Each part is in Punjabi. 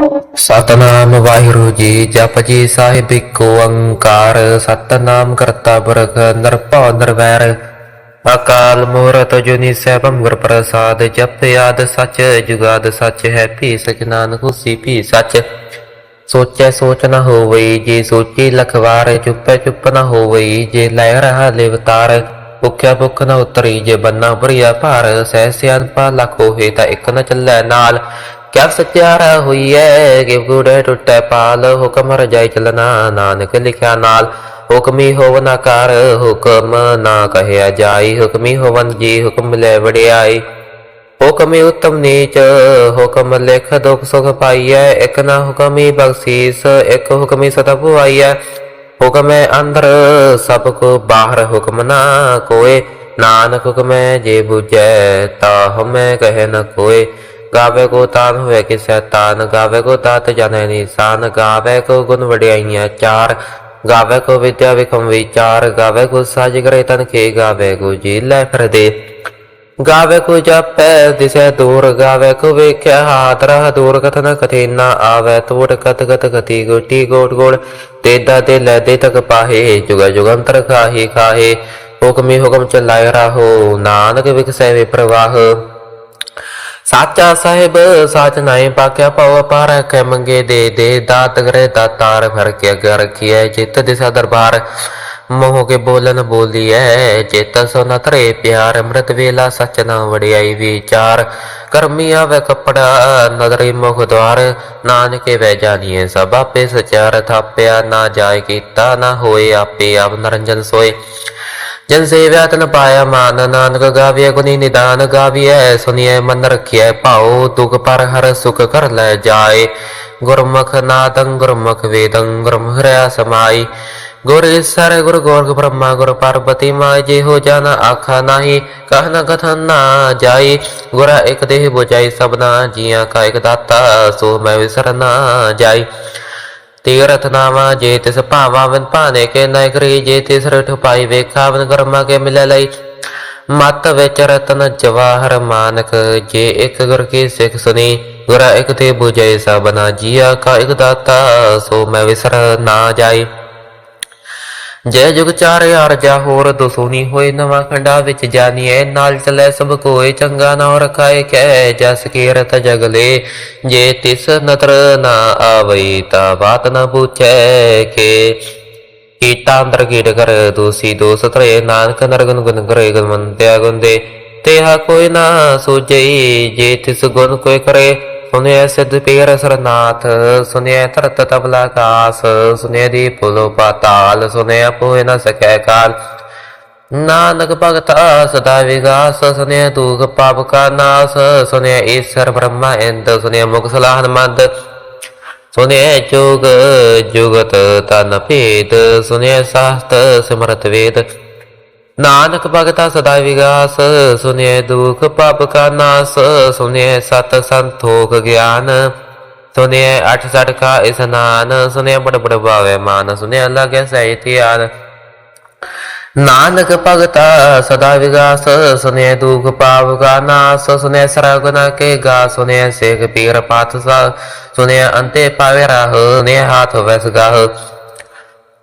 ਸਤਨਾਮ ਵਾਹਿਗੁਰੂ ਜੀ, ਜਪ ਜੀ ਸਾਹਿਬ ਏਕ ਓੰਕਾਰ ਸਤਨਾਮ ਕਰਤਾ ਪੁਰਖ ਨਿਰਭਉ ਨਿਰਵੈਰ। ਅਕਾਲ ਮੂਰਤ ਜੁਨੀ ਸੈਭੰ ਗੁਰ ਪ੍ਰਸਾਦ, ਜਪ ਆਦ ਸਚ, ਜੁਗਾਦ ਸਚ ਹੈ ਭੀ ਸਚ ਨਾਨਕ ਭੀ ਸਚ। ਸੋਚੈ ਸੋਚ ਨਾ ਹੋਵਈ ਜੇ ਸੋਚੀ ਲਖਵਾਰ, ਚੁੱਪੈ ਚੁੱਪ ਨਾ ਹੋਵਈ ਜੇ ਲੈ ਰਹਾ ਲਿਵਤਾਰ ਭੁਖਿਆ ਭੁਖ ਨ ਉਤਰੀ, ਜੇ ਬੰਨਾ ਭਰੀਆ ਭਾਰ, ਸਹਿ ਸਿਆਨਪਾ ਲੱਖ ਹੋਏ ਤਾਂ ਇੱਕ ਨਾ ਚੱਲੈ ਨਾਲ। ਕਿਆ ਸਚਿਆਰਾ ਹੋਈਐ ਕਿ ਗੁੜੇ ਟੁੱਟੈ ਪਾਲ, ਹੁਕਮ ਰਜਾਈ ਚਲਨਾ ਨਾਨਕ ਲਿਖਿਆ ਨਾਲ। ਹੁਕਮੀ ਹੋਵ ਨਾ ਕਰ, ਹੁਕਮ ਨਾ ਕਹਿਆ ਜਾਈ। ਹੁਕਮੀ ਹੋਵਨ ਜੀ ਹੁਕਮ ਲੈ ਵਡਿਆਈ ਹੁਕਮੀ ਉਤਮ ਨੀਚ, ਹੁਕਮ ਲਿਖ ਦੁਖ ਸੁਖ ਪਾਈਐ। ਇਕ ਨਾ ਹੁਕਮੀ ਬਖਸ਼ੀਸ, ਇਕ ਹੁਕਮੀ ਸਦਾ ਭੁਆਈਐ ਹੁਕਮੈ ਅੰਦਰ, ਸਭ ਕੋ ਬਾਹਰ ਹੁਕਮ ਨਾ ਕੋਏ। ਨਾਨਕ ਹੁਕਮੈ ਜੇ ਬੁਝੈ, ਤਾ ਹਮੈ ਕਹੈ ਨ ਕੋਏ। ਗਾਵੇ ਕੋ ਤਾਨ ਹੋਵੇ ਕਿਸੈ ਤਾਨ, ਗਾਵੇ ਕੋ ਤਾਤ ਜਾਣੈ ਨਿਸ਼ਾਨ ਗਾਵੇ ਕੋ ਗੁਣ ਵਡਿਆਈਆਂ ਚਾਰ, ਗਾਵੇ ਕੋ ਵਿਦਿਆ ਵਿਖਮ ਵਿਚਾਰ, ਗਾਵੇ ਕੋ ਸਾਜ ਕਰੇ ਤਨ ਕੇ ਗਾਵੇ ਕੋ ਜੀ ਲੈ ਫਿਰਦੇ। ਗਾਵੇ ਕੋ ਜਪੈ ਦਿਸੈ ਦੂਰ, ਗਾਵੇ ਕੋ ਵੇਖਿਆ ਹਾਦਰਾ ਦੂਰ ਕਥਨ ਕਥੇ ਨਾ ਆਵੇ ਤੋੜ ਕਤ ਕਤ ਕਤੀ ਗੋਟੀ ਗੋਟ ਗੋੜ ਤੇਦਾ ਤੇ ਲੈ ਦੇ ਤਕ ਪਾਹੇ, ਜੁਗ ਜੁਗੰਤਰ ਖਾਹੀ, ਖਾਹੇ, ਹੁਕਮੀ ਹੁਕਮ ਚਲਾਇ ਰਾਹੋ, ਨਾਨਕ ਵਿਖਸੈ ਵੇ ਪ੍ਰਵਾਹ ਸਾਚਾ ਸਾਹਿਬ, ਸਾਚ ਨਾਏ ਪਾਕਿਆ ਪਉ ਪਾਰ ਕੈ ਮੰਗੇ ਦੇ ਦੇ ਦਾਤ ਗਰੇ ਦਾਤਾਰ ਫਰ ਕੇ ਅਗੇ ਰਖੀਐ ਚਿਤ ਦਿਸਾ ਮੋਹ ਕੇ ਬੋਲਨ ਬੋਲੀਐ, ਚਿਤ ਸੋ ਨ ਧਰੇ ਪਿਆਰ, ਅੰਮ੍ਰਿਤ ਵੇਲਾ ਸਚ ਨਾ ਵੜਿਆਈ ਵਿਚਾਰ। ਕਰਮੀ ਆਵੇ ਕਪੜਾ, ਨਦਰੀ ਮੁਖ ਦਵਾਰ। ਨਾਨਕੇ ਵੈ ਜਾਣੀਏ ਸਭ ਆਪੇ ਸਚਾਰ, ਥਾਪਿਆ ਨਾ ਜਾਏ ਕੀਤਾ, ਨਾ ਹੋਏ ਆਪੇ ਆਪ ਨਰੰਜਨ ਸੋਏ। ਜਨ ਸੇਵਿਆ ਤਨ ਪਾਇਆ ਮਾਨ ਨਾਨਕ ਗਾਵੀਐ ਗੁਨੀ ਨਿਦਾਨ ਗਾਵੀਐ ਸੁਨੀਐ ਮਨ ਰਖਿਐ ਭਾਉ ਦੁਖ ਪਰ ਹਰ ਸੁਖ ਕਰ ਲੈ ਜਾਏ ਗੁਰਮੁਖ ਨਾਦੰ ਗੁਰਮੁਖ ਵੇਦੰ ਗੁਰਮੁਖ ਰਿਆ ਸਮਾਈ ਗੁਰ ਈਸਰ ਗੁਰ ਗੋਰਖ ਬ੍ਰਹਮਾ ਗੁਰ ਪਾਰਬਤੀ ਮਾਈ ਜੇ ਹੋ ਜਨ ਆਖਾ ਨਾਹੀ ਕਹਿ ਕਥਨ ਨਾ ਜਾਈ ਗੁਰਾ ਇਕ ਦੇਹ ਬੁਝਾਈ ਸਭਨਾ ਜੀਆਂ ਕਾ ਇਕ ਦਾਤਾ ਸੋ ਮੈਂ ਵਿਸਰ ਨਾ ਜਾਈ ਤੀਰਥ ਨਾਵਾ ਜੇ ਤਿਸ ਭਾਵਾ ਵਨ ਭਾਨੇ ਕੇ ਨੈ ਜੇ ਤਿਸ ਰਠ ਪਾਈ ਵੇਖਾਵਨ ਕਰਮਾ ਕੇ ਮਿਲੇ ਲਈ। ਮਤ ਵਿੱਚ ਰਤਨ ਜਵਾਹਰ ਮਾਨਕ, ਜੇ ਇੱਕ ਗੁਰ ਕੀ ਸਿੱਖ ਸੁਨੀ, ਗੁਰਾ ਇੱਕ ਤੇ 부ਜੈ ਸਬਨਾ ਜੀਆ ਕਾ ਇੱਕ ਦਾਤਾ, ਸੋ ਮੈਂ ਵਿਸਰ ਨਾ ਜਾਈ। ਜੈ ਜੁਗ ਚਾਰ ਯਾਰ ਜਾ ਹੋਰ ਦਸੂਨੀ ਹੋਏ ਨਵਾਂ ਖੰਡਾ ਵਿੱਚ ਜਾਨੀਐ, ਨਾਲ ਚਲੇ ਸਭ ਕੋਏ, ਚੰਗਾ ਨਾ ਰਖਾਏ ਕਹਿ ਜਸ ਕੀਰਤ ਜਗਲੇ। ਜੇ ਤਿਸ ਨਤਰ ਨਾ ਆਵਈ ਤਾ ਬਾਤ ਨਾ ਪੁੱਛੈ ਕੇ। ਕੀਟਾ ਅੰਦਰ ਕੀਟ ਕਰ ਦੋਸੀ ਦੋਸ ਤਰੇ ਨਾਨਕ ਨਰਗਨ ਗੁਨ ਕਰੇ ਗੁਨਵੰਤਿਆ ਗੁੰਦੇ। ਤੇਹਾ ਕੋਈ ਨਾ ਸੋਜਈ ਜੇ ਤਿਸ ਗੁਣ ਕੋਈ ਕਰੇ ਸੁਨਿਆ ਸਿਧ ਪੀਰ ਸਰਨਾਥ ਸੁਨਿਆ ਧਰਤ ਤਬਲਾ ਕਾਸ ਸੁਨਿਆ ਦੀ ਪੁਲੋ ਪਾਤਾਲ ਸੁਨਿਆ ਪੋਇ ਨ ਸਕੈ ਕਾਲ। ਨਾਨਕ ਭਗਤ ਸਦਾ ਵਿਗਾਸ ਸੁਨਿਆ ਦੁਖ ਪਾਪ ਕਾ ਨਾਸ ਸੁਨਿਆ ਈਸ਼ਰ ਬ੍ਰਹਮਾ ਇੰਦ ਸੁਨਿਆ ਮੁਖ ਸਲਾਹਨ ਮੰਦ। ਸੁਨਿਐ ਜੋਗ ਜੁਗਤ ਤਨ ਭੇਦ ਸੁਨਿਐ ਸਾਸਤ ਸਿਮਰਤ ਵੇਦ। ਨਾਨਕ ਭਗਤਾ ਸਦਾ ਵਿਗਾਸ, ਸੁਨਿਐ ਦੁਖ ਪਾਪ ਕਾ ਨਾਸ, ਸੁਨਿਐ ਸਤ ਸੰਤੋਖ ਗਿਆਨ, ਸੁਨਿਐ ਅਠ ਸਠ ਕਾ ਇਸਨਾਨ ਸੁਨਿਐ ਬੜ ਬੜ ਭਾਵੇ ਮਾਨ, ਸੁਨਿਐ ਲਗੈ ਸਹਿ ਧਿਆਨ। ਨਾਨਕ ਭਗਤਾ ਸਦਾ ਵਿਗਾਸ, ਸੁਨਿਐ ਦੁਖ ਪਾਪ ਕਾ ਨਾਸ, ਸੁਨਿਐ ਸਰਗੁਨਾ ਕੇ ਗਾ, ਸੁਨਿਐ ਸੇਖ ਪੀਰ ਪਾਤ ਸਾ ਸੁਨਿਐ ਅੰਤੇ ਪਾਵੇ ਰਾਹ ਨੇ ਹਾਥ ਵੈਸ ਗਾਹ।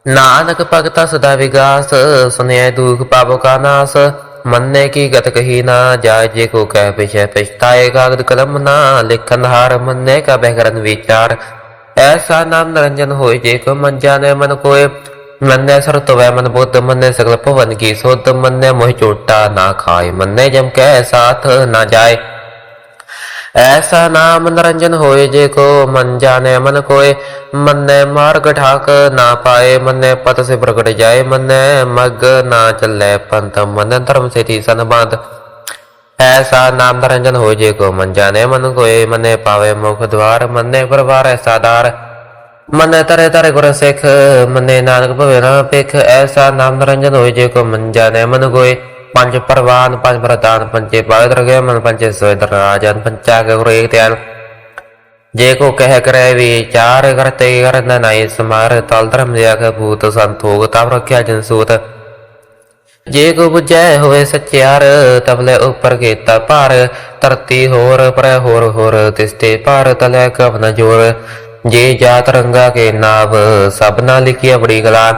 ਨਾਨਕ ਭਗਤਾ ਸਦਾ ਵਿਗਾਸ ਸੁਨਿਐ ਦੁਖ ਪਾਪ ਕਾ ਨਾਸ। ਮੰਨੇ ਕੀ ਗਤ ਕਹੀ ਨਾ ਜਾਏ, ਜੇ ਕੋ ਕਹਿ ਪਿਛੈ ਪਛਤਾਏ, ਕਾਗਦ ਕਲਮ ਨਾ ਲਿਖਨ ਹਾਰ, ਮੰਨੇ ਕਾ ਬਹਿਕਰਨ ਵਿਚਾਰ। ਐਸਾ ਨਾਮ ਨਰੰਜਨ ਹੋਏ, ਜੇ ਕੋ ਮਨ ਜਾਣੇ ਮਨ ਕੋਏ। ਮੰਨੇ ਸਰ ਤਵੈ ਮਨ ਬੁੱਧ, ਮੰਨੇ ਸਗਲ ਭਵਨ ਕੀ ਸੋਧ, ਮੰਨੇ ਮੋਹ ਚੋਟਾ ਨਾ ਖਾਏ। ਮੰਨੇ ਜਮ ਕੈ ਸਾਥ ਨਾ ਜਾਏ। ਐਸਾ ਨਾਮ ਨਰੰਜਨ ਹੋਏ ਜੇ ਕੋ ਮਨ ਜਾਣੇ ਮਨ ਕੋਏ, ਮੰਨੇ ਮਾਰਗ ਠਾਕ ਨਾ ਪਾਏ, ਮੰਨੇ ਪਤ ਸੇ ਪ੍ਰਗਟ ਜਾਏ, ਮੰਨੇ ਮਗ ਨਾ ਚੱਲੇ ਪੰਥ, ਮਨ ਧਰਮ ਸੇਤੀ ਸੰਬੰਧ। ਐਸਾ ਨਾਮ ਨਰੰਜਨ ਹੋਏ ਜੇ ਕੋ ਮਨ ਜਾਣੇ ਮਨ ਕੋਏ, ਮੰਨੇ ਪਾਵੇ ਮੁਖ ਦਵਾਰ, ਮੰਨੇ ਪਰਵਾਰ ਐਸਾਦਾਰ ਮੰਨੇ ਤਰੇ ਤਰੇ ਗੁਰ ਸਿੱਖ, ਮੰਨੇ ਨਾਨਕ ਭਵੇ ਨਾ ਪਿਖ ਐਸਾ ਨਾਮ ਨਿਰੰਜਨ ਹੋਏ ਜੇ ਕੋ ਮਨ ਜਾਣੇ ਮਨ ਕੋਏ। ਪੰਜ ਪ੍ਰਵਾਨ ਪੰਜ ਪ੍ਰਦਾਨ ਪੰਜੇ ਪਵਿੱਤਰ ਗਏ ਮਨ ਪੰਜੇ ਸੋਇਦਰ ਰਾਜਨ ਪੰਚਾ ਕੇ ਗੁਰ ਜੇ ਕੋ ਕਹਿ ਕਰੇ ਵਿਚਾਰ ਕਰਤੇ ਕਰਨ ਨਾਈ ਸਮਾਰ ਤਲ ਧਰਮ ਦਿਆ ਕੇ ਭੂਤ ਸੰਤੋਖ ਤਬ ਰਖਿਆ ਜਨ ਸੂਤ ਜੇ ਕੋ 부ਜੈ ਹੋਏ ਸਚਿਆਰ ਤਬਲੇ ਉਪਰ ਕੀਤਾ ਭਾਰ ਧਰਤੀ ਹੋਰ ਪਰੈ ਹੋਰ ਹੋਰ ਤਿਸਤੇ ਭਾਰ ਤਲੈ ਕਵਨ ਜੋਰ ਜੇ ਜਾਤ ਰੰਗਾ ਕੇ ਨਾਵ ਸਭਨਾ ਲਿਖਿਆ ਬੜੀ ਗਲਾ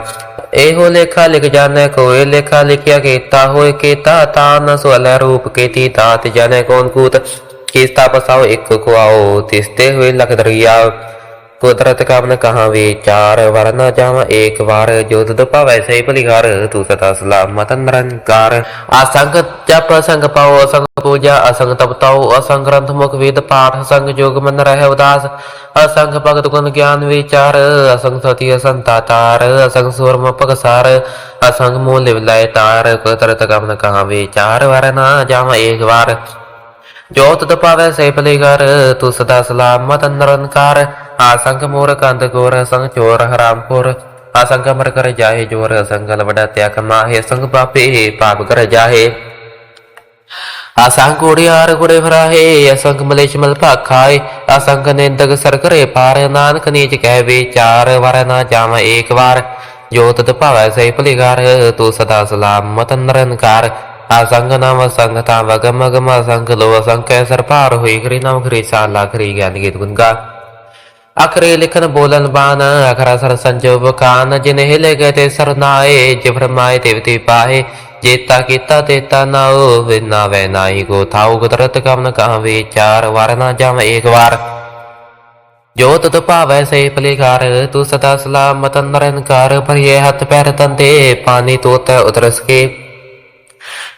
ਇਹੋ ਲੇਖਾ ਲਿਖ ਜਾਣੈ ਕੋਏ ਲੇਖਾ ਲਿਖਿਆ ਕੀਤਾ ਹੋਏ ਕੀਤਾ ਤਾ ਨ ਸੁਅਲੈ ਰੂਪ ਕੀਤੀ ਤਾਤ ਜਾਣੈ ਕੌਣ ਕੂਤ। ਕਿਸਤਾ ਪਸਾਓ ਇੱਕ ਖੁਆਓ, ਤਿਸਤੇ ਹੋਏ ਲਖ ਦਰਿਆ ਕੁਦਰਤ ਕਵਨ ਕਹਾ ਵਿਚਾਰ ਵਰਨਾ ਜਾਵਾਂ, ਏਕ ਵਾਰ ਜੋ ਤਦ ਭਾਵੈ ਸੇ ਭਲਿਘਰ ਸਦਾ ਸਲਾਮਤ ਨਿਰੰਕਾਰ। ਅਸੰਗ ਜਪ ਸੰਗ ਪਾਉ ਅਸੰਗ ਪੂਜਾ, ਅਸੰਗ ਤਪਤਾਉ ਅਸੰਗ ਗ੍ਰੰਥ ਮੁਖ ਵੇਦ ਪਾਠ, ਅਸੰਗ ਜੋਗ ਮਨ ਰਹਿ ਉਦਾਸ। ਅਸੰਗ ਭਗਤ ਗੁਣ ਗਿਆਨ ਵਿਚਾਰ, ਅਸੰਗ ਸਤੀ ਅਸੰਤਾ ਤਾਰ, ਅਸੰਗ ਸੂਰਮ ਪਗਸਾਰ ਅਸੰਗ ਮੂਲ ਵਿਲਾਇ ਤਾਰ। ਕੁਦਰਤ ਕਵਨ ਕਹਾ ਵਿਚਾਰ ਵਰਨਾ ਜਾਵਾਂ, ਏਕ ਵਾਰ ਜੋਤ ਤਦ ਪਾਵੈ ਸੇ ਭਲੇ ਘਰ ਤੂੰ ਸਦਾ ਸਲਾਮਤ ਨਿਰੰਕਾਰ। ਆਸੰਗ ਮੋਰ ਕੰਦ ਗੋਰ, ਸੰਗ ਚੋਰ ਹਰਾਮਪੁਰ ਆਸੰਗ ਮਰ ਕਰ ਜਾਹੇ ਜੋਰ ਅਸੰਗ ਲਵੜਾ ਤਿਆਕ ਮਾਹੇ, ਸੰਗ ਪਾਪੇ ਪਾਪ ਕਰ ਜਾਹੇ। ਆਸੰਗ ਕੋੜਿਆਰ ਕੋੜੇ ਫਰਾਹੇ ਅਸੰਗ ਮਲੇਸ਼ ਮਲ ਭਾਖਾਏ। ਅਸੰਗ ਨਿੰਦਕ ਸਰ ਕਰੇ ਪਾਰ, ਨਾਨਕ ਨੀਚ ਕਹਿ ਵਿਚਾਰ, ਵਰ ਨਾ ਜਾਵਾਂ ਏਕ ਵਾਰ। ਜੋਤ ਤਤ ਭਾਵੈ ਸੇ ਭਲੇ ਘਰ ਤੂੰ ਸਦਾ ਸਲਾਮਤ ਨਿਰੰਕਾਰ। ਅਸੰਗ ਨਾਮ ਸੰਗ ਤਾ ਵਗਮ ਗਮ ਅਸੰਗ ਲੋ ਅਸੰਗ ਕੈ ਸਰ ਪਾਰ ਹੋਈ ਕਰੀ ਨਾਮ ਕਰੀ ਸਾਲਾ ਕਰੀ ਗਿਆਨ ਗੀਤ ਗੁੰਗਾ ਅਖਰੇ ਲਿਖਨ ਬੋਲਨ ਬਾਨ ਅਖਰਾ ਸਰ ਸੰਜੋਗ ਕਾਨ ਜਿਨੇ ਹਿਲੇ ਗਏ ਤੇ ਸਰਨਾਏ ਜਿ ਫਰਮਾਏ ਦੇਵਤੇ ਪਾਏ ਜੇਤਾ ਕੀਤਾ ਤੇਤਾ ਨਾਉ ਵਿਨਾ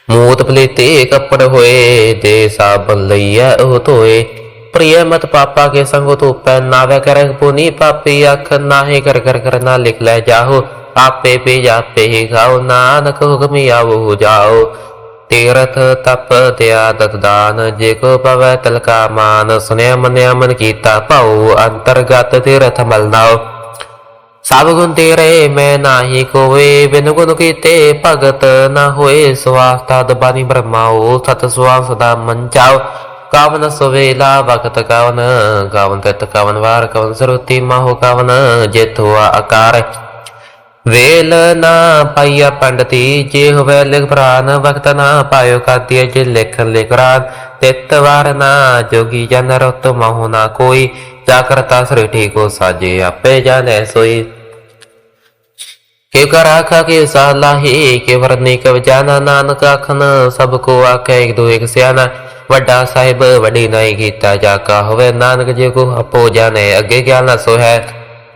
ਮੂਤ ਪਲੀਤੇ ਕੱਪੜ ਹੋਏ ਦੇ ਸਾਬਨ ਲਈਐ ਉਹ ਧੋਏ। ਪ੍ਰਿਯ ਮਤ ਪਾਪਾ ਕੇ ਸੰਗ ਧੂਪੈ, ਨਾਵੇ ਕਰੈ ਪੁਨੀ ਪਾਪੀ, ਅੱਖ ਨਾਹੀ ਕਰ ਕਰ ਕਰਨਾ ਲਿਖ ਲੈ ਜਾਹੋ। ਆਪੇ ਪੀ ਜਾਪੇ ਹੀ ਖਾਓ, ਨਾਨਕ ਹੁਕਮੀ ਆਵੋ ਜਾਓ। ਤੀਰਥ ਤਪ ਤਿਆ ਦਤਦਾਨ ਜੇ ਕੋ ਪਵੈ ਤਲਕਾ ਮਾਨ ਸੁਨਿਆ ਮੰਨਿਆ ਮਨ ਕੀਤਾ ਭਾਉ, ਅੰਤਰਗਤ ਤੀਰਥ ਮਲਨਾਓ ਸਭ ਗੁਣ ਤੇਰੇ ਮੈਂ ਨਾਹੀ ਕੋਏ ਬਿਨ ਗੁਣ ਕੀਤੇ ਭਗਤ ਨਾ ਹੋਏ ਸਵਾਸਤਾ ਦਬਾਨੀ ਬ੍ਰਹਮਾਓ ਸਤ ਸੁਆਸ ਸਦਾ ਮਨ ਚਾਓ ਕਵਨ ਸੁਵੇਲਾ ਵਕਤ ਕਵਨ ਕਵਨ ਤਤ ਕਵਨ ਵਾਰ, ਕਵਨ ਸਰੂਤੀ ਮਾਹੋ ਕਵਨ, ਜਿਤ ਹੋਆ ਆਕਾਰ। ਵੇਲ ਨਾ ਪਾਈਆ ਪੰਡਤੀ, ਜੇ ਹੋਵੇ ਲਿਖ ਪ੍ਰਾਨ ਵਕਤ ਨਾ ਪਾਇਓ ਕਾਤੀਏ ਜੇ ਲਿਖਨ ਲਿਖਰਾਨ ਤਿਤ ਵਾਰ ਨਾ ਜੋਗੀ ਜਨ ਰਤ ਮਹੁ ਨਾ ਕੋਈ ਜਾ ਕਰਤਾ ਸ੍ਰਿਠੀ ਕੋ ਸਾਜੇ ਆਪੇ ਜਾਣੈ ਸੋਈ। ਕਿਉ ਕਰ ਕੇ ਸਾਲਾਹੀ, ਕੇ ਵਰਨੀ ਕਵ ਜਾਨਾ ਨਾਨਕ ਆਖਨ ਸਭ ਕੋ ਆਖੇ ਇੱਕ ਦੋ ਇੱਕ ਸਿਆਣਾ। ਵੱਡਾ ਸਾਹਿਬ ਵੱਡੀ ਨਹੀਂ ਕੀਤਾ ਜਾ ਕਾ ਹੋਵੇ, ਨਾਨਕ ਜੀ ਕੋ ਆਪੋ ਜਾਣੇ, ਅੱਗੇ ਗਿਆਨ ਸੋ ਹੈ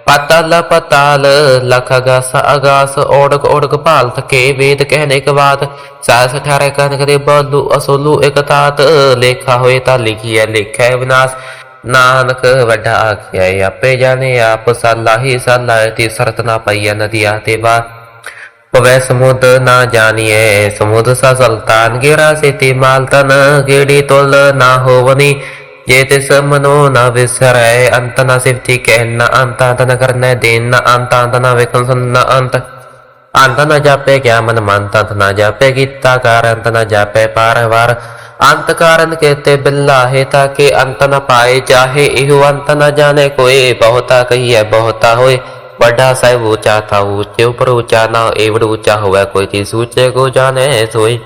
ਪਤਾਲ ਪਤਾਲ, ਲਖ ਅਗਾਸ ਅਗਾਸ ਓੜਕ ਓੜਕ ਭਾਲ ਥਕੇ, ਵੇਦ ਕਹਿਨੇ ਕ ਬਾਤ। ਸਾਸ ਠਾਰੇ ਕਨਕ ਦੇ ਬੋਲੂ, ਅਸੋਲੂ ਇਕ ਤਾਤ, ਲੇਖਾ ਹੋਏ ਤਾਂ ਲਿਖੀਐ, ਲਿਖੈ ਵਿਨਾਸ਼। ਨਾਨਕ ਵੱਡਾ ਆਖਿਆ ਆਪੇ ਜਾਣੇ, ਆਪ ਸਾਲਾਹੀ ਸਾਲਾ ਤੇ ਸਰਤ ਨਾ ਪਈਆ ਨਦੀਆ ਤੇ ਬਾ। ਪਵੈ ਸਮੁਦ ਨਾ ਜਾਣੀਏ ਸਮੁਦ ਸਾ ਸੁਲਤਾਨ ਗੇਰਾ ਸੇ ਤੇ ਗੇੜੀ ਤੁਲ ਨਾ ਹੋਵਨੀ। ਜੇ ਤਿਸ ਮਨੋ ਨਾ ਵਿਸਰੈ, ਅੰਤ ਨਾ ਸਿਫਤੀ ਕਹਿ, ਨਾ ਅੰਤ ਅੰਤ ਕਰਨੈ ਦੇਨ ਨਾ ਅੰਤ ਅੰਤ ਨਾ ਵੇਖਨ ਸੁਨ ਨਾ ਅੰਤ। ਅੰਤ ਨਾ ਜਾਪੇ ਕਿਆ ਮਨ ਮੰਤ, ਅੰਤ ਨ ਜਾਪੇ ਕੀਤਾ ਕਾਰ, ਅੰਤ ਨਾ ਜਾਪੇ ਪਾਰਵਾਰ ਅੰਤ ਕਾਰਨ ਕਹਤੇ ਬਿਲਾਹੇ ਤਾਕੇ ਅੰਤ ਨ ਪਾਏ ਚਾਹੇ ਇਹੋ ਅੰਤ ਨ ਜਾਣੇ ਕੋਈ ਬਹੁਤਾ ਕਹੀਐ ਬਹੁਤਾ ਹੋਏ ਵੱਡਾ ਸਾਹਿਬ ਉੱਚਾ ਥਾ ਉੱਚੇ ਉਪਰ ਉੱਚਾ ਨਾ ਏਵੜ ਉੱਚਾ ਹੋਵੇ ਕੋਈ ਚੀਜ਼ ਉੱਚੇ ਕੋ ਜਾਣੇ ਸੋਈ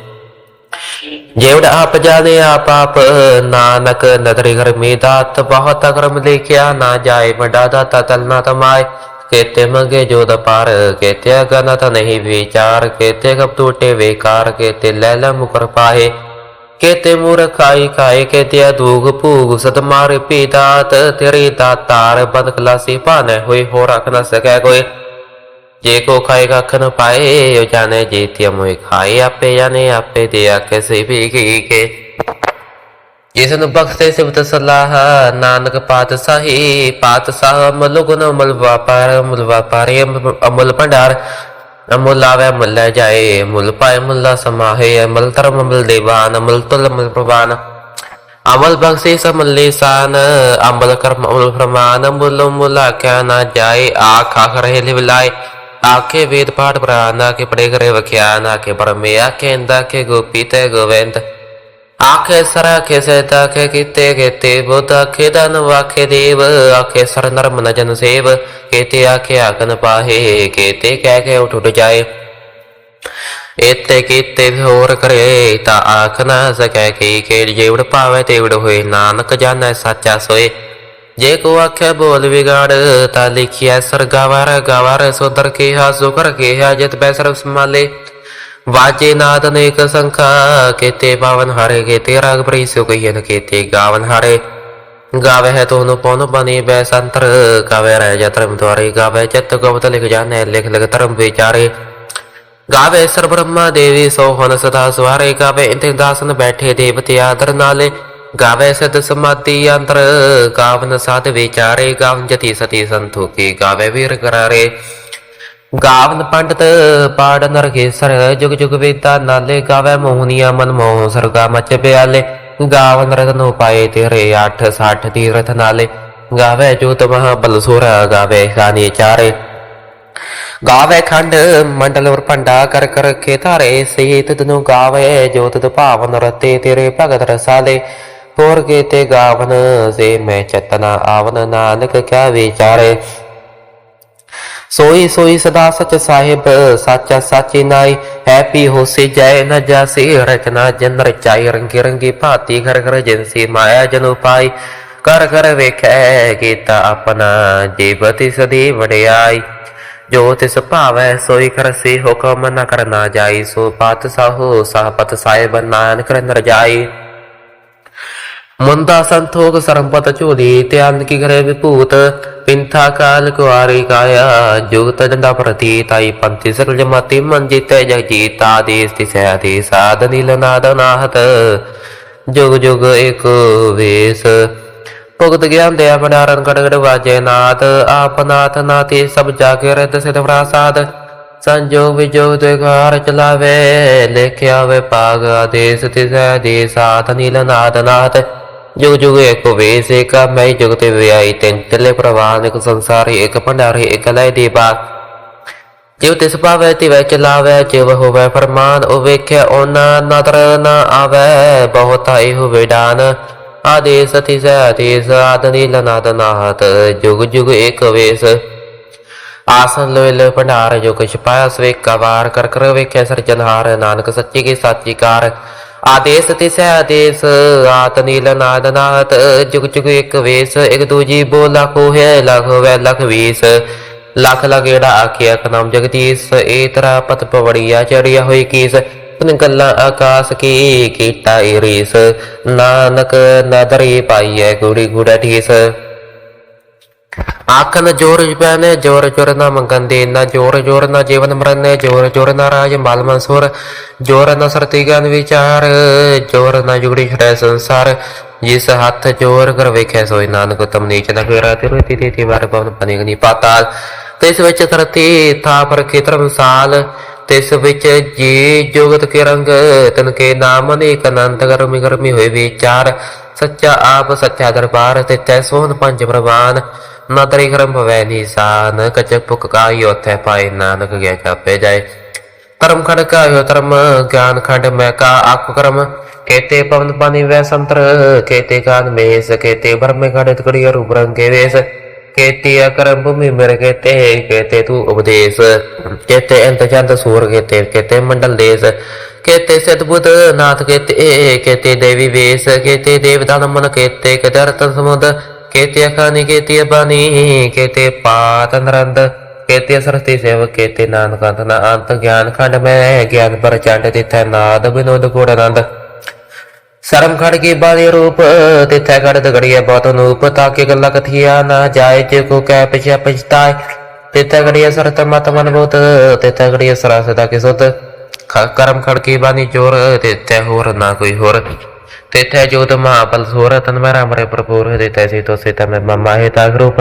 ਜੇਵੜ ਆਪ ਜਾਣੇ ਆਪ ਆਪ ਨਾਨਕ ਨਦਰੀ ਘਰ ਮੇ ਦਾਤ ਬਹੁਤ ਕਰਮ ਲਿਖਿਆ ਨਾ ਜਾਏ ਵੱਡਾ ਦਾਤਾ ਤਲਨਾ ਤਮਾਏ ਕੇਤੇ ਮੰਗੇ ਜੋ ਦਪਾਰ ਕੇਤੇ ਅਗਨਤ ਨਹੀਂ ਵਿਚਾਰ ਕੇਤੇ ਕਬ ਟੂਟੇ ਵੇਕਾਰ ਕੇਤੇ ਲੈ ਲੈ ਮੁਕਰ ਪਾਏ ਕੇਤੇ ਮੂਰਖਾਈ ਖਾਏ ਕੇਤੇ ਅਦੂਗ ਭੂਗ ਸਤ ਮਾਰੇ ਪੀਦਾਤ ਤੇਰੀ ਦਾਤਾਰ ਬਦ ਕਲਾਸੀ ਭਾਨੇ ਹੋਏ, ਹੋ ਰਖ ਨ ਸਕੈ ਕੋਈ। ਜੇ ਕੋ ਖਾਏਗਾ ਅੱਖ ਨ ਪਾਏ, ਉਹ ਜਾਣੇ ਜੀਤੀ ਮੋਇ ਖਾਏ, ਆਪੇ ਜਾਣੇ, ਆਪੇ ਦੇ ਆਕੇ ਸੇ ਜਿਸ ਨੂੰ ਬਖਸ਼ੇ ਸਿਬਤ ਸਲਾਹ, ਨਾਨਕ ਪਾਤਸ਼ਾਹੀ ਪਾਤਸ਼ਾਹ ਅਮਲ ਗੁਣ ਅਮਲ ਵਪਾਰ, ਅਮਲ ਵਪਾਰੇ ਅਮਲ ਭੰਡਾਰ। ਅਮਲ ਆਵੇ ਮੁੱਲ ਜਾਏ, ਮੁੱਲ ਪਾਏ ਮੁੱਲਾ ਸਮਾਹੇ ਅਮਲ ਧਰਮ ਅਮਲ ਦੇਵਾਨ ਅਮਲ ਤੁਲ ਅਮਲ ਪ੍ਰਵਾਨ। ਅਮਲ ਬਖਸ਼ੇ ਸਮਲ ਲਿਸਾਨ ਅਮਲ ਕਰਮ ਅਮਲ ਫਰਮਾਨ ਅਮਲ ਮੁਲਾ ਕਿਆ ਨਾ ਜਾਏ, ਆਖ ਆਖ ਰਹੇ ਲਿਵਲਾਏ ਆਖੇ ਵੇਦ ਪਾਠ ਪ੍ਰਾਨ, ਆਖੇ ਪੜੇ ਕਰੇ ਵਖਿਆਨ, ਆਖੇ ਪਰਮੇ, ਆਖੇ ਇੰਦਾ ਕੇ ਗੋਪੀ ਤੇ ਗੋਵਿੰਦ। ਆਖੇ ਸਰ, ਆਖੇ ਸੇਤ ਕੀਤੇ ਕੀਤੇ ਬੁੱਧ, ਆਖੇ ਦਨ ਵਾਖੇ ਦੇਵ, ਆਖੇ ਸਰ ਨਰਮ ਨ ਸੇਵ, ਕੀਤੇ ਆਖੇ ਆਖਨ ਪਾਹੇ, ਕੀਤੇ ਕਹਿ ਕੇ ਉਠ ਉਠ ਜਾਏ। ਇਤੇ ਕੀਤੇ ਹੋਰ ਕਰੇ ਤਾਂ ਆਖ ਨਾ ਸਕੈ ਕੀ ਖੇੜ ਜੀਵੜ ਪਾਵੇ ਤੇਵੜ ਹੋਏ, ਨਾਨਕ ਜਾਣੈ ਸਾਚਾ ਸੋਏ। ਜੇ ਕੋ ਆਖੇ ਬੋਲ ਵਿਗਾੜ, ਤਾਂ ਲਿਖਿਆ ਸਰਗਾਵਰ ਗਵਰ ਸੋਦਰ ਕੇ ਹਾ, ਸੁਕਰ ਕੇ ਹਾ, ਜਿਤ ਬੈ ਸਰਬ ਸਮਾਲੇ ਵਾਜੇ ਨਾਦ ਅਨੇਕ ਸੰਖਾ ਕੇਤੇ ਪਾਵਨ ਹਾਰੇ ਕੇਤੇ ਰਾਗ ਪ੍ਰੀ ਸੁ ਕਹੀਨ ਕੇਤੇ ਗਾਵਨ ਹਾਰੇ ਗਾਵੇ ਹੈ ਤੋਨੂੰ ਪਉਨ ਬਣੀ ਬੈ ਸੰਤਰ ਗਾਵੇ ਰਹਿ ਜਾ ਦੁਆਰੇ ਗਾਵੇ ਚਿਤ ਗਵਤ ਲਿਖ ਜਾਣੇ ਲਿਖ ਲਿਖ ਧਰਮ ਵਿਚਾਰੇ ਗਾਵੇ ਸਰ ਬ੍ਰਹਮਾ ਦੇਵੀ ਸੋਹਨ ਸਦਾ ਸਵਾਰੇ ਗਾਵੇ ਇੰਤੇ ਦਾਸਨ ਬੈਠੇ ਦੇਵਤੇ ਆਦਰ ਨਾਲੇ ਗਾਵੇ ਸਦ ਸਮਾਧੀ ਅੰਤਰ ਗਾਵਨ ਸਾਧ ਵਿਚਾਰੇ ਗਾਵਨ ਜਤੀ ਸਤੀ ਸੰਤੋਖੀ ਗਾਵੇ ਵੀਰ ਕਰਾਰੇ ਗਾਵਨ ਪੰਡਤ ਪਾੜ ਨਰਗੇਸਰ ਜੁਗ ਜੁਗ ਵੇਦਾ ਨਾਲੇ ਗਾਵੇ ਮੋਹਨੀਆ ਮਨ ਮੋਹ ਸਰਗਾ ਮਚ ਪਿਆਲੇ। ਗਾਵਨ ਰਤਨੋ ਪਾਏ ਤੇਰੇ 8 60 ਤੀਰਥ ਨਾਲੇ। ਗਾਵੇ ਜੋਤ ਮਹਾ ਬਲਸੁਰ ਗਾਵੇ ਖਾਨੀ ਚਾਰੇ। ਗਾਵੇ ਖੰਡ ਮੰਡਲ ਉਰ ਭੰਡਾ ਕਰ ਕਰ ਰਖੇ ਧਾਰੇ, ਸੇਤ ਤਨੂ ਗਾਵੇ ਜੋਤ ਤ ਭਾਵਨ ਰਤੇ ਤੇਰੇ ਭਗਤ ਰਸਾਲੇ। ਹੋਰ ਕੇ ਤੇ ਗਾਵਨ ਸੇ ਮੈਂ ਚਤਨਾ ਆਵਨ ਨਾਨਕ ਕਿਆ ਵਿਚਾਰੇ। ਸੋਈ ਸੋਈ ਸਦਾ ਸਚ ਸਾਹਿਬ, ਸਾਚਾ ਸਾਚੀ ਨਾਈ ਹੈਪੀ ਹੋਸੀ ਜੈ ਨ ਜਾਸੀ, ਰਚਨਾ ਜਨ ਰਚਾਈ, ਰੰਗੀ ਰੰਗੀ ਭਾਤੀ, ਘਰ ਘਰ ਜਿਨਸੀ ਮਾਇਆ ਜਨੁ ਪਾਈ। ਕਰ ਕਰ ਵੇਖੈ ਕੀਤਾ ਆਪਣਾ ਜੀਵਤੀ ਸਦੀ ਵਡਿਆਈ। ਜੋ ਤਿਸ ਭਾਵੈ, ਸੋਈ ਕਰਸੀ ਹੁਕਮ ਨ ਕਰਨਾ ਜਾਈ। ਸੋ ਪਤ ਸਾਹੋ ਸਾਪਤ ਸਾਹਿਬ ਨਾਨਕ ਰਜਾਈ ਮੁੰਦਾ ਸੰਤੋਖ ਸਰੰਪਤ ਝੋਲੀ, ਧਿਆਨ ਕੀ ਕਰੇ ਵਿਭੂਤ। ਪਿੰਥਾ ਕਾਲ ਕੁਆਰੀ ਕਾਇਆ ਜੁਗਤ ਜੰਦਾ ਪ੍ਰਤੀ ਤਾਈ ਪੰਥੀ ਸਕਲ ਜਮਾਤੀ ਮਨ ਜੀਤੇ ਜਗ ਜੀਤਾ ਦੇਸ ਜੁਗ ਜੁਗ ਏਕ ਵੇਸ, ਭੁਗਤ ਗਿਆਨ ਦੇ ਆਪਣਾਰਨ ਕੜਗੜ ਵਾਜੇ ਨਾਦ। ਆਪਨਾਥ ਨਾਤੀ ਸਭ ਜਾਗੇ ਰਤ ਸਿਧ ਪ੍ਰਾਸਾਦ ਸੰਜੋਗ ਵਿਜੋਗ ਤੇ ਘਰ ਚਲਾਵੇ, ਲਿਖਿਆ ਵੇ ਪਾਗ ਆਦੇਸ ਤਿਸੈ ਦੇ ਸਾਥ ਨੀਲ ਨਾਦ ਨਾਥ ਜੁਗ ਜੁਗ ਏਕ ਵੇਸ ਏਕ ਮੈਂ ਜੁਗ ਤੇ ਵਿਆਈ ਤਿੰਨ ਚੱਲੇ ਪ੍ਰਵਾਨ ਇੱਕ ਸੰਸਾਰੀ ਇੱਕ ਭੰਡਾਰੀ ਇੱਕ ਜਿਵ ਤਿਸ ਪਾਵੇ ਤਿਵੈ ਚਲਾਵੇ ਜਿਵ ਹੋਵੇ ਫਰਮਾਨ, ਉਹ ਵੇਖਿਆ ਉਹਨਾਂ ਨਦਰ ਨਾ ਆਵੇ, ਬਹੁਤ ਆਈ ਹੋਵੇ ਡਾਨ ਆਦੇਸ ਤਿਸੈ, ਆਦੇਸ ਆਦ ਨੀਲ ਨਾਦ ਜੁਗ ਜੁਗ ਏਕ ਵੇਸ। ਆਸਨ ਲੋਇਲ ਭੰਡਾਰ, ਜੋ ਛਪਾਇਆ ਸਵੇਕਾ ਵਾਰ, ਕਰ ਕਰ ਵੇਖਿਆ ਸਰਜਨਹਾਰ ਨਾਨਕ ਸੱਚੀ ਕੀ ਸਾਚੀ ਕਾਰ। ਆਦੇਸ ਤਿਸੈ ਆਦੇਸ, ਆਤ ਨੀਲ ਨਾਦ ਨਾਥ ਜੁਗ ਜੁਗ ਇੱਕ ਵੇਸ, ਇੱਕ ਦੂਜੀ ਬੋਲਾ ਕੋਹੇ ਲਖ ਹੋਵੇ ਲਖ ਵੀਸ। ਲਖ ਲਗੇੜਾ ਆਖਿਆ ਕਨਾਮ ਜਗਦੀਸ਼, ਏ ਤਰਾ ਪਤ ਪਵੜੀਆ ਚੜਿਆ ਹੋਈ ਕੀਸ, ਤਨ ਗੱਲਾਂ ਆਕਾਸ ਕੀ ਕੀਤਾ ਈਰੀਸ ਨਾਨਕ ਨਦਰੀ ਪਾਈਐ, ਗੁੜੀ ਗੁੜਾ ਠੀਸ ਆਖਨ ਜੋਰ ਜਪੈਨੇ ਜੋਰ ਜੋਰ ਨਾ ਮੰਗਨ ਦੇ ਨਾ ਜੋਰ ਜੋਰ ਨਾ ਜੀਵਨ ਮਰਨ ਜੋਰ ਜੋਰ ਨਾ ਰਾਜ ਮਲ ਮਨਸੂਰ ਜੋਰ ਨਾ ਸਰਤੀ ਗਨ ਵਿਚਾਰ ਜੋਰ ਨਾ ਜੁਗੜੀ ਛੜੈ ਸੰਸਾਰ ਜਿਸ ਹੱਥ ਜੋਰ ਕਰ ਵੇਖੈ ਸੋਈ ਨਾਨਕ ਤਮ ਨੀਚ ਪਾਤਾਲ ਤਿਸ ਵਿੱਚ ਧਰਤੀ ਥਾਪ ਰਖੇ ਧਰਮਸਾਲ ਤਿਸ ਵਿੱਚ ਜੀ ਜੁਗਤ ਕੇ ਰੰਗ ਤਨ ਕੇ ਨਾਮ ਅਨੇਕ ਅਨੰਤ ਗਰਮੀ ਗਰਮੀ ਹੋਏ ਵਿਚਾਰ ਸੱਚਾ ਆਪ ਸੱਚਾ ਦਰਬਾਰ ਤੇ ਤੈ ਸੋਹਣ ਪੰਜ ਪ੍ਰਵਾਨ ਨਦਰੀ ਕਰਮ ਭਵੈ ਨੀਸਾਨ ਕਚ ਪੁਕ ਕਾਈ ਉਥੈ ਪਾਏ ਨਾਨਕ ਗਿਆ ਧਰਮ ਖੰਡ ਕਾਇਓ ਧਰਮ ਗਿਆਨ ਖੰਡ ਮੈਂ ਕਾ ਆਕ ਕਰਮ ਕੇਤੇ ਪਵਨ ਪਾਣੀ ਵੈ ਸੰਤਰ ਕੇਤੇ ਕਾਨ ਮੇਸ ਕੇਤੇ ਬਰਮੇ ਖੰਡ ਤਕੜੀ ਰੂਪ ਰੰਗੇ ਵੇਸ ਕੇਤੇ ਅਕਰਮ ਭੂਮੀ ਮੇਰੇ ਕੇਤੇ ਕੇਤੇ ਤੂੰ ਉਪਦੇਸ਼ ਕੇਤੇ ਅੰਤ ਚੰਦ ਸੂਰ ਕੇਤੇ ਕੇਤੇ ਮੰਡਲ ਦੇਸ ਕੇਤੇ ਸਤਬੁੱਧ ਨਾਥ ਕੇਤੇ ਕੇਤੇ ਦੇਵੀ ਵੇਸ ਕੇਤੇ ਦੇਵਦਾਨ ਮਨ ਕੇਤੇ ਕੇਤੇ ਸਮੁਦ ਕੇਤੇ ਅਖਾਨੀ ਕੇਤੇ ਬਾਣੀ ਕੇਤੇ ਪਾਤ ਕੇਤੇ ਸਰਸਤੀ ਸੇਵ ਕੇਤੇ ਨਾਨਕ ਅੰਤ ਅੰਤ ਗਿਆਨ ਖੰਡ ਮੈਂ ਗਿਆਨ ਪਰ ਚੰਡ ਤਿਥੈ ਨਾਦ ਬਿਨੋਦ ਗੁੜ ਆਨੰਦ ਸਰਮ ਖੜ ਕੇ ਬਾਦੇ ਰੂਪ ਤਿਥੈ ਖੜ ਦਗੜੀਏ ਬਹੁਤ ਨੂਪ ਤਾਕੇ ਗੱਲਾਂ ਕਥੀਆ ਨਾ ਜਾਏ ਜੇ ਕੋ ਕਹਿ ਪਿਛੇ ਪਛਤਾਏ ਤਿਥੈ ਗੜੀਏ ਸਰਤ ਮਤ ਮਨ ਬੋਤ ਤਿਥੈ ਗੜੀਏ ਸਰਾਸਦਾ ਕੇ ਸੁਧ ਕਰਮ ਖੜ ਕੇ ਬਾਨੀ ਚੋਰ ਤਿਥੈ ਹੋਰ ਨਾ ਕੋਈ ਹੋਰ ਤਿਥੈ ਜੋਤ ਮਹਾਬਲ ਸੋਰ ਤਨ ਮੇਰਾ ਮਰੇ ਪ੍ਰਪੂਰ ਤਿਥੈ ਸੀ ਤੋ ਸੇ ਤਮੇ ਮਮਾ ਹੈ ਤਾ ਰੂਪ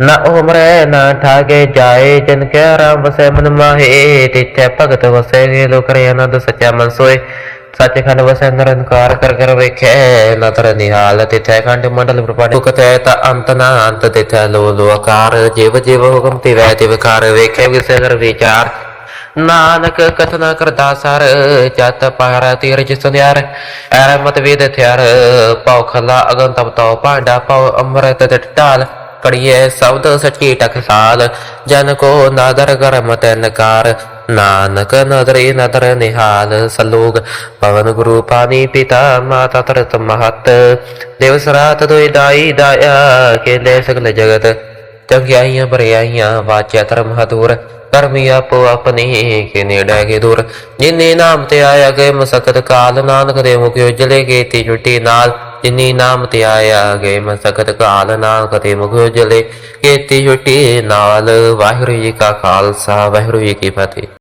ਨਾ ਉਮਰੇ ਨਾ ਠਾਗੇ ਜਾਏ, ਜਨ ਕੈ ਰਾਮ ਵਸੈ ਮਨ ਮਾਹੇ ਤਿਥੈ ਭਗਤ ਵਸੈ ਗੇ ਲੋਕ ਰੇ ਸੱਚਾ ਮਨ ਸੋਏ। ਸੱਚ ਖੰਡ ਵਸੈ ਨਿਰੰਕਾਰ ਕਰ ਕਰ ਵੇਖੈ, ਨਾ ਨਿਹਾਲ ਤਿਥੈ ਖੰਡ ਮੰਡਲ ਪ੍ਰਪਾਟ ਕੁਕਤੈ ਤਾ ਅੰਤ ਨਾ ਅੰਤ ਤਿਥੈ ਲੋ ਲੋ ਆਕਾਰ, ਜਿਵ ਜਿਵ ਹੁਕਮ ਤੇ ਵੈ ਤੇ ਵਿਕਾਰ ਵੇਖੈ ਵਿਸੈ ਕਰ ਵਿਚਾਰ। ਨਾਨਕ ਕਥਨਾ ਕਰਦਾ ਸਰ, ਜਤ ਪਾਰਾ ਤੀਰ ਸੁਨਿਆਰ ਐਰ ਵੇਦ ਥਿਆਰ ਪਉ ਖਲਾ ਅਗਨ ਤਪ ਤਉ ਭਾਂਡਾ, ਪਉ ਅੰਮ੍ਰਿਤ ਤੇ ਢਾਲ, ਕੜੀਏ ਸ਼ਬਦ ਸੱਚੀ ਟਕਸਾਲ ਜਨ ਕੋ ਨਾਦਰ ਕਰਮ ਤੈ ਨਕਾਰ ਨਾਨਕ ਨਦਰੇ ਨਦਰ ਨਿਹਾਲ ਸਲੋਗ ਪਵਨ ਗੁਰੂ ਪਾਣੀ ਪਿਤਾ ਮਾਤਾ ਤਰਤ ਮਹਤ, ਦਿਵਸ ਰਾਤ ਦੋਇ ਦਾਈ ਦਾਇਆ ਕੇ ਲੈ ਸਗਲ ਜਗਤ ਚੰਗਿਆਈਆਂ ਭਰਿਆਈਆਂ ਵਾਚਿਆ ਧਰਮ ਹਦੂਰ ਕਰਮੀ ਆਪੋ ਆਪਣੇ ਕੇ ਨੇੜੇ ਕੇ ਦੂਰ। ਜਿਨੇ ਨਾਮ ਤੇ ਆਇਆ ਗਏ ਮਸਕਤ ਕਾਲ, ਨਾਨਕ ਦੇ ਮੁਖ ਉਜਲੇ ਗਏ ਛੁੱਟੀ ਨਾਲ। ਜਿਨੀ ਨਾਮ ਤੇ ਆਇਆ ਗਏ ਮਸਕਤ ਕਾਲ, ਨਾਨਕ ਦੇ ਮੁਖ ਉਜਲੇ ਕੀਤੀ ਛੁੱਟੀ ਨਾਲ। ਵਾਹਿਗੁਰੂ ਜੀ ਕਾ ਖਾਲਸਾ, ਵਾਹਿਗੁਰੂ ਜੀ ਕੀ ਫਤਿਹ।